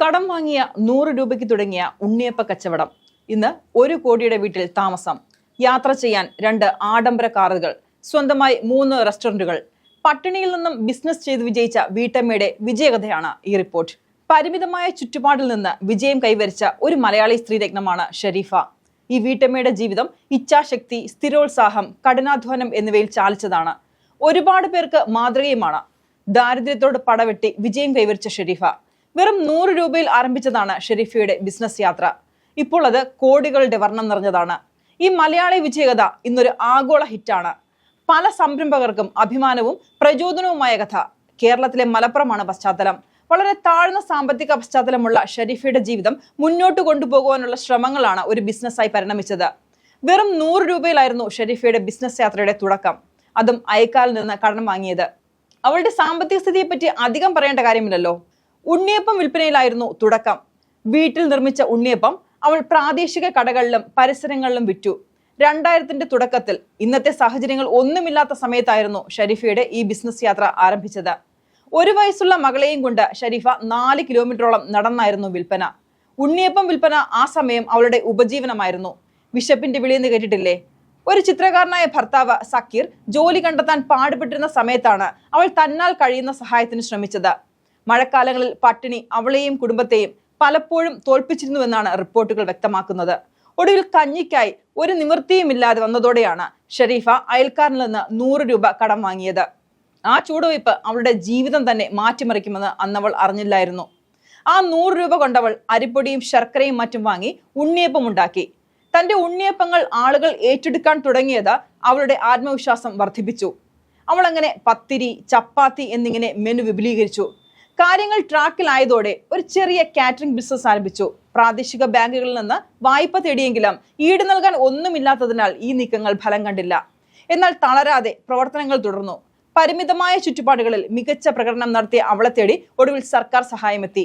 കടം വാങ്ങിയ നൂറ് രൂപയ്ക്ക് തുടങ്ങിയ ഉണ്ണിയപ്പ കച്ചവടം. ഇന്ന് ഒരു കോടിയുടെ വീട്ടിൽ താമസം. യാത്ര ചെയ്യാൻ രണ്ട് ആഡംബര കാറുകൾ സ്വന്തമായി മൂന്ന് റെസ്റ്റോറന്റുകൾ പട്ടിണിയിൽ നിന്നും ബിസിനസ് ചെയ്ത് വിജയിച്ച വീട്ടമ്മയുടെ വിജയകഥയാണ് ഈ റിപ്പോർട്ട്. പരിമിതമായ ചുറ്റുപാടിൽ നിന്ന് വിജയം കൈവരിച്ച ഒരു മലയാളി സ്ത്രീരത്നമാണ് ഷരീഫ. ഈ വീട്ടമ്മയുടെ ജീവിതം ഇച്ഛാശക്തി സ്ഥിരോത്സാഹം കഠിനാധ്വാനം എന്നിവയിൽ ചാലിച്ചതാണ്. ഒരുപാട് പേർക്ക് മാതൃകയുമാണ്. ദാരിദ്ര്യത്തോട് പടവെട്ടി വിജയം കൈവരിച്ച ഷെരീഫ. വെറും നൂറ് രൂപയിൽ ആരംഭിച്ചതാണ് ഷെരീഫയുടെ ബിസിനസ് യാത്ര. ഇപ്പോൾ അത് കോടികളുടെ വർണം നിറഞ്ഞതാണ്. ഈ മലയാളി വിജയകഥ ഇന്നൊരു ആഗോള ഹിറ്റാണ്. പല സംരംഭകർക്കും അഭിമാനവും പ്രചോദനവുമായ കഥ. കേരളത്തിലെ മലപ്പുറമാണ് പശ്ചാത്തലം. വളരെ താഴ്ന്ന സാമ്പത്തിക പശ്ചാത്തലമുള്ള ഷെരീഫയുടെ ജീവിതം മുന്നോട്ട് കൊണ്ടുപോകുവാനുള്ള ശ്രമങ്ങളാണ് ഒരു ബിസിനസ്സായി പരിണമിച്ചത്. വെറും നൂറ് രൂപയിലായിരുന്നു ഷെരീഫയുടെ ബിസിനസ് യാത്രയുടെ തുടക്കം. അതും അയക്കാലിൽ നിന്ന് കടം വാങ്ങിയത്. അവളുടെ സാമ്പത്തിക സ്ഥിതിയെപ്പറ്റി അധികം പറയേണ്ട കാര്യമില്ലല്ലോ. ഉണ്ണിയപ്പം വിൽപ്പനയിലായിരുന്നു തുടക്കം. വീട്ടിൽ നിർമ്മിച്ച ഉണ്ണിയപ്പം അവൾ പ്രാദേശിക കടകളിലും പരിസരങ്ങളിലും വിറ്റു. രണ്ടായിരത്തിന്റെ തുടക്കത്തിൽ ഇന്നത്തെ സാഹചര്യങ്ങൾ ഒന്നുമില്ലാത്ത സമയത്തായിരുന്നു ഷരീഫയുടെ ഈ ബിസിനസ് യാത്ര ആരംഭിച്ചത്. ഒരു വയസ്സുള്ള മകളെയും കൊണ്ട് ഷരീഫ നാല് കിലോമീറ്ററോളം നടന്നായിരുന്നു വിൽപ്പന. ഉണ്ണിയപ്പം വിൽപ്പന ആ സമയം അവളുടെ ഉപജീവനമായിരുന്നു. വിശപ്പിന്റെ വിളിയെന്ന് കേട്ടിട്ടില്ലേ? ഒരു ചിത്രകാരനായ ഭർത്താവ് സക്കീർ ജോലി കണ്ടെത്താൻ പാടുപെട്ടിരുന്ന സമയത്താണ് അവൾ തന്നാൽ കഴിയുന്ന സഹായത്തിന് ശ്രമിച്ചത്. മഴക്കാലങ്ങളിൽ പട്ടിണി അവളെയും കുടുംബത്തെയും പലപ്പോഴും തോൽപ്പിച്ചിരുന്നുവെന്നാണ് റിപ്പോർട്ടുകൾ വ്യക്തമാക്കുന്നത്. ഒടുവിൽ കഞ്ഞിക്കായി ഒരു നിവൃത്തിയുമില്ലാതെ വന്നതോടെയാണ് ഷെരീഫ അയൽക്കാരിൽ നിന്ന് നൂറ് രൂപ കടം വാങ്ങിയത്. ആ ചൂടുവയ്പ് അവളുടെ ജീവിതം തന്നെ മാറ്റിമറിക്കുമെന്ന് അന്നവൾ അറിഞ്ഞില്ലായിരുന്നു. ആ നൂറ് രൂപ കൊണ്ടവൾ അരിപ്പൊടിയും ശർക്കരയും മറ്റും വാങ്ങി ഉണ്ണിയപ്പം ഉണ്ടാക്കി തന്റെ ഉണ്ണിയപ്പങ്ങൾ ആളുകൾ ഏറ്റെടുക്കാൻ തുടങ്ങിയത് അവളുടെ ആത്മവിശ്വാസം വർദ്ധിപ്പിച്ചു. അവൾ അങ്ങനെ പത്തിരി ചപ്പാത്തി എന്നിങ്ങനെ മെനു വിപുലീകരിച്ചു. കാര്യങ്ങൾ ട്രാക്കിലായതോടെ ഒരു ചെറിയ കാറ്ററിംഗ് ബിസിനസ് ആരംഭിച്ചു. പ്രാദേശിക ബാങ്കുകളിൽ നിന്ന് വായ്പ തേടിയെങ്കിലും ഈട് നൽകാൻ ഒന്നുമില്ലാത്തതിനാൽ ഈ നീക്കങ്ങൾ ഫലം കണ്ടില്ല. എന്നാൽ തളരാതെ പ്രവർത്തനങ്ങൾ തുടർന്നു. പരിമിതമായ ചുറ്റുപാടുകളിൽ മികച്ച പ്രകടനം നടത്തിയ അവളെ തേടി ഒടുവിൽ സർക്കാർ സഹായമെത്തി.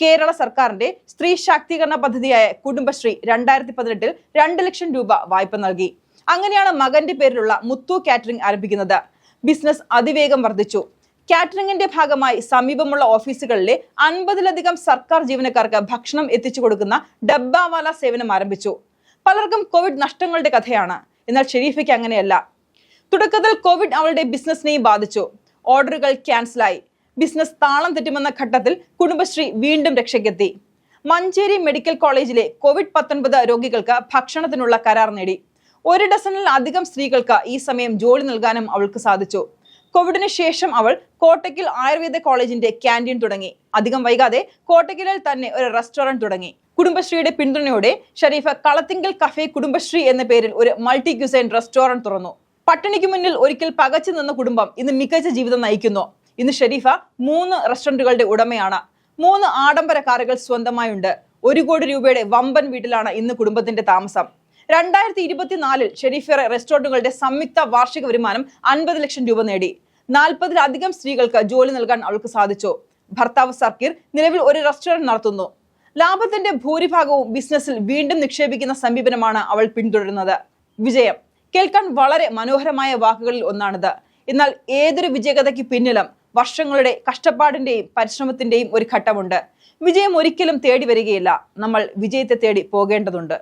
കേരള സർക്കാരിന്റെ സ്ത്രീ ശാക്തീകരണ പദ്ധതിയായ കുടുംബശ്രീ രണ്ടായിരത്തി പതിനെട്ടിൽ രണ്ട് ലക്ഷം രൂപ വായ്പ നൽകി. അങ്ങനെയാണ് മകന്റെ പേരിലുള്ള മുത്തു കാറ്ററിംഗ് ആരംഭിക്കുന്നത്. ബിസിനസ് അതിവേഗം വർദ്ധിച്ചു. കാറ്ററിംഗിന്റെ ഭാഗമായി സമീപമുള്ള ഓഫീസുകളിലെ അൻപതിലധികം സർക്കാർ ജീവനക്കാർക്ക് ഭക്ഷണം എത്തിച്ചു കൊടുക്കുന്ന ഡബ്ബാവാല സേവനം ആരംഭിച്ചു. പലർക്കും കോവിഡ് നഷ്ടങ്ങളുടെ കഥയാണ്. എന്നാൽ ഷെരീഫയ്ക്ക് അങ്ങനെയല്ല. തുടക്കത്തിൽ കോവിഡ് അവളുടെ ബിസിനസിനെയും ബാധിച്ചു. ഓർഡറുകൾ ക്യാൻസലായി. ബിസിനസ് താളം തെറ്റുമെന്ന ഘട്ടത്തിൽ കുടുംബശ്രീ വീണ്ടും രക്ഷയ്ക്കെത്തി. മഞ്ചേരി മെഡിക്കൽ കോളേജിലെ കോവിഡ് പത്തൊൻപത് രോഗികൾക്ക് ഭക്ഷണത്തിനുള്ള കരാർ നേടി. ഒരു ഡസനിൽ അധികം സ്ത്രീകൾക്ക് ഈ സമയം ജോലി നൽകാനും അവൾക്ക് സാധിച്ചു. കോവിഡിന് ശേഷം അവൾ കോട്ടയ്ക്കൽ ആയുർവേദ കോളേജിന്റെ ക്യാന്റീൻ തുടങ്ങി. അധികം വൈകാതെ കോട്ടയ്ക്കലിൽ തന്നെ ഒരു റെസ്റ്റോറന്റ് തുടങ്ങി. കുടുംബശ്രീയുടെ പിന്തുണയോടെ ഷരീഫ കളത്തിങ്കൽ കഫേ കുടുംബശ്രീ എന്ന പേരിൽ ഒരു മൾട്ടി ക്യുസൈൻ റെസ്റ്റോറന്റ് തുറന്നു. പട്ടിണിക്ക് മുന്നിൽ ഒരിക്കൽ പകച്ചു നിന്ന കുടുംബം ഇന്ന് മികച്ച ജീവിതം നയിക്കുന്നു. ഇന്ന് ഷരീഫ മൂന്ന് റെസ്റ്റോറന്റുകളുടെ ഉടമയാണ്. മൂന്ന് ആഡംബര കാറുകൾ സ്വന്തമായുണ്ട്. ഒരു കോടി രൂപയുടെ വമ്പൻ വീട്ടിലാണ് ഇന്ന് കുടുംബത്തിന്റെ താമസം. രണ്ടായിരത്തി ഇരുപത്തിനാലിൽ ഷെരീഫിയറെ റെസ്റ്റോറന്റുകളുടെ സംയുക്ത വാർഷിക വരുമാനം അൻപത് ലക്ഷം രൂപ നേടി. നാൽപ്പതിലധികം സ്ത്രീകൾക്ക് ജോലി നൽകാൻ അവൾക്ക് സാധിച്ചു. ഭർത്താവ് സർക്കിർ നിലവിൽ ഒരു റെസ്റ്റോറന്റ് നടത്തുന്നു. ലാഭത്തിന്റെ ഭൂരിഭാഗവും ബിസിനസ്സിൽ വീണ്ടും നിക്ഷേപിക്കുന്ന സമീപനമാണ് അവൾ പിന്തുടരുന്നത്. വിജയം. കേൾക്കാൻ വളരെ മനോഹരമായ വാക്കുകളിൽ ഒന്നാണിത്. എന്നാൽ ഏതൊരു വിജയകഥയ്ക്ക് പിന്നിലും വർഷങ്ങളുടെ കഷ്ടപ്പാടിന്റെയും പരിശ്രമത്തിന്റെയും ഒരു ഘട്ടമുണ്ട്. വിജയം ഒരിക്കലും തേടി വരികയില്ല. നമ്മൾ വിജയത്തെ തേടി പോകേണ്ടതുണ്ട്.